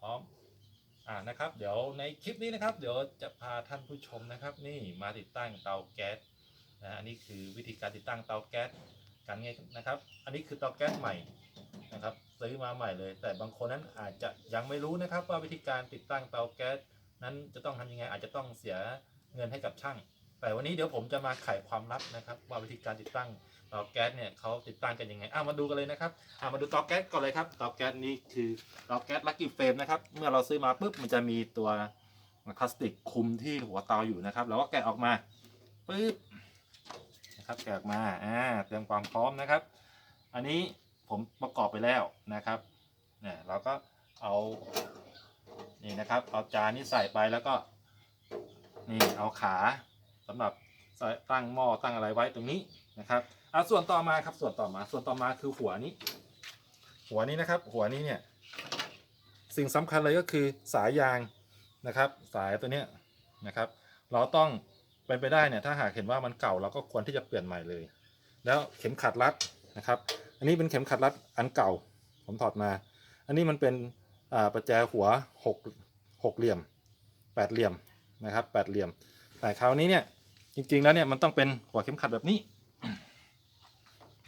พร้อมอ่านะครับเดี๋ยวในคลิปนี้นะครับ เดี๋ยวจะพาท่านผู้ชมนะครับ นี่มาติดตั้งเตาแก๊สนะอันนี้คือวิธีการติดตั้งเตาแก๊สกันไงนะครับ อันนี้คือเตาแก๊สใหม่นะครับซื้อมาใหม่เลย แต่บางคนนั้นอาจจะยังไม่รู้นะครับ ว่าวิธีการติดตั้งเตาแก๊สนั้นจะต้องทำยังไง อาจจะต้องเสียเงินให้กับช่าง แต่วันนี้เดี๋ยวผมจะมาไขความลับนะครับ ว่าวิธีการติดตั้ง เตาแก๊สเนี่ยเขาติดตั้งกันยังไงอะมาดูกันเลยนะครับอะมาดูเตาแก๊สก่อนเลยครับเตาแก๊สนี้คือเตาแก๊สลักกี้เฟรมนะครับเมื่อเราซื้อมาปุ๊บมันจะมีตัวพลาสติกคุมที่หัวเตาอยู่นะครับเราก็แกะออกมาปุ๊บนะครับแกะออกมาอ่าเตรียมความพร้อมนะครับ อันนี้ผมประกอบไปแล้วนะครับเนี่ยเราก็เอานี่นะครับเอาจานนี้ใส่ไปแล้วก็นี่เอาขาสำหรับ ตั้งหม้อตั้งอะไรไว้ตรงนี้นะครับเอาส่วนต่อมาครับส่วนต่อมา ส่วนต่อมาคือหัวนี้ หัวนี้นะครับ หัวนี้เนี่ย สิ่งสำคัญเลยก็คือสายยางนะครับ สายตัวเนี้ยนะครับ เราต้องเป็นไปได้เนี่ยถ้าหากเห็นว่ามันเก่าเราก็ควรที่จะเปลี่ยนใหม่เลย แล้วเข็มขัดรัดนะครับ อันนี้เป็นเข็มขัดรัดอันเก่า ผมถอดมา อันนี้มันเป็นประแจหัวหกหกเหลี่ยมแปดเหลี่ยมนะครับแปดเหลี่ยมแต่คราวนี้เนี่ย จริงๆแล้วเนี่ยมันต้องเป็นหัวเข็มขัดแบบนี้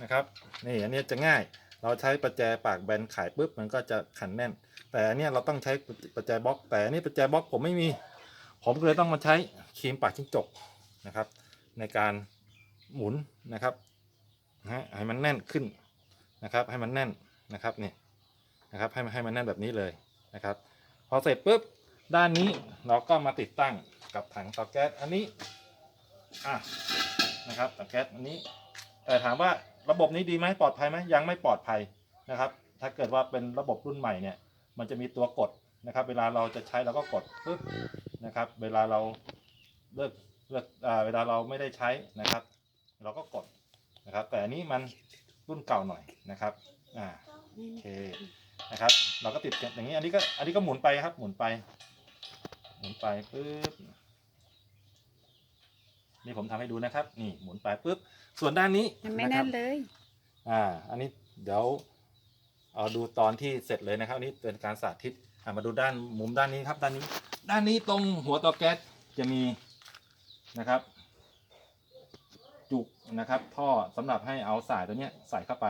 นะครับนี่อันนี้จะง่าย เราใช้ประแจปากแบนไขปุ๊บมันก็จะขันแน่น แต่อันนี้เราต้องใช้ประแจบล็อก แต่อันนี้ประแจบล็อกผมไม่มี ผมก็เลยต้องมาใช้ครีมปากจิ้งจกนะครับ ในการหมุนนะครับนะให้มันแน่นขึ้นนะครับ ให้มันแน่นนะครับนี่นะครับให้มันให้มันแน่นแบบนี้เลยนะครับ พอเสร็จปุ๊บด้านนี้เราก็มาติดตั้งกับถังเตาแก๊สอันนี้ อะนะครับเตาแก๊สอันนี้ แต่ถามว่าระบบนี้ดีไหมปลอดภัยไหมยังไม่ปลอดภัยนะครับ ถ้าเกิดว่าเป็นระบบรุ่นใหม่เนี่ย มันจะมีตัวกดนะครับ เวลาเราจะใช้เราก็กดปุ๊บนะครับ เวลาเราเลิกเลิกอ่าเวลาเราไม่ได้ใช้นะครับ เราก็กดนะครับ แต่อันนี้มันรุ่นเก่าหน่อยนะครับอ่าโอเคนะครับ เราก็ติดอย่างนี้อันนี้ก็อันนี้ก็หมุนไปครับ หมุนไป หมุนไปปุ๊บ นี่ผมทำให้ดูนะครับ นี่หมุนไปปุ๊บ ส่วนด้านนี้ยังไม่ะคแน่รับนเลย อ่า อันนี้เดี๋ยวเอาดูตอนที่เสร็จเลยนะครับอันนี้เป็นการสาธิตอ่ามาดูด้านมุมด้านนี้ครับ ด้านนี้ ด้านนี้ตรงหัวเตาแก๊สจะมีนะครับ จุกนะครับ ท่อสำหรับให้เอาสายตัวเนี้ยใส่เข้าไป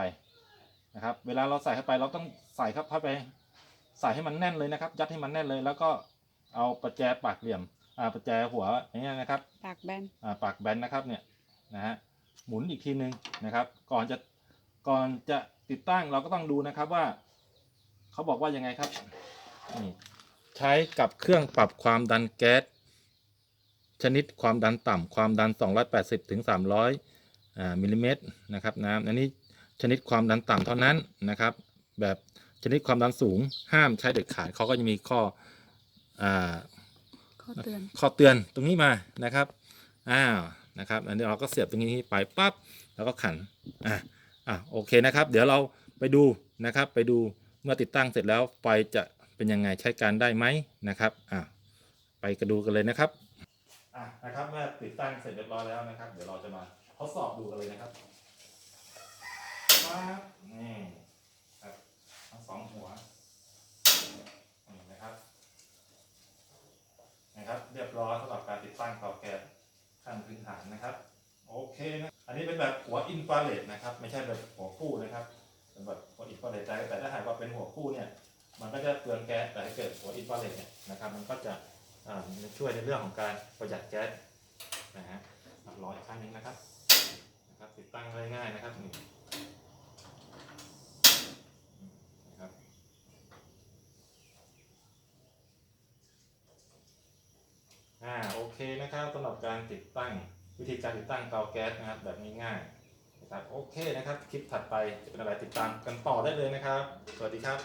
นะครับ เวลาเราใส่เข้าไปเราต้องใส่เข้าไป ใส่ให้มันแน่นเลยนะครับ ยัดให้มันแน่นเลย แล้วก็เอาประแจปากเหลี่ยม อ่าประแจหัวอย่างเงี้ยนะครับปากแบนอ่าปากแบนนะครับเนี่ยนะฮะหมุนอีกทีนึงนะครับ ก่อนจะก่อนจะติดตั้งเราก็ต้องดูนะครับว่า เขาบอกว่ายังไงครับนี่ใช้กับเครื่องปรับความดันแก๊สชนิดความดันต่ำความดัน 280ถึง300อ่ามิลลิเมตรนะครับนะอันนี้ชนิดความดันต่ำเท่านั้นนะครับ แบบชนิดความดันสูงห้ามใช้เด็ดขาดเขาก็จะมีข้ออ่าข้ อเตือน ข้อเตือนตรงนี้มานะครับอ้าวนะครับอันนี้เราก็เสียบตรงนี้ไปปั๊บแล้วก็ขันอะอะโอเคนะครับ เดี๋ยวเราไปดูนะครับ ไปดูเมื่อติดตั้งเสร็จแล้วไฟจะเป็นยังไงใช้การได้ไหมนะครับอะไปกระดูกันเลยนะครับอะนะครับเมื่อติดตั้งเสร็จเรียบร้อยแล้วนะครับ เดี๋ยวเราจะมาทดสอบดูกันเลยนะครับปั๊บนี่ครับทั้งสองหัวนี่นะครับ นะครับ เรียบร้อยสำหรับการติดตั้งเตาแก๊สขั้นพื้นฐานนะครับ โอเคนะอันนี้เป็นแบบหัวอินฟราเรดนะครับ ไม่ใช่แบบหัวคู่นะครับเป็นแบบหัวอินฟราเรดแต่แต่ถ้าหากว่าเป็นหัวคู่เนี่ยมันก็จะเปลืองแก๊สแต่ถ้าเกิดหัวอินฟราเรดเนี่ยนะครับ มันก็จะช่วยในเรื่องของการประหยัดแก๊สนะฮะรออีกครั้งหนึงนะครับนะครับ ติดตั้งง่ายๆนะครับนี่นะครับ อ่าโอเคนะครับสำหรับการติดตั้งวิธีการติดตั้งเตาแก๊สนะครับแบบง่ายๆนะครับโอเคนะครับคลิปถัดไปจะเป็นอะไรติดตามกันต่อได้เลยนะครับ สวัสดีครับ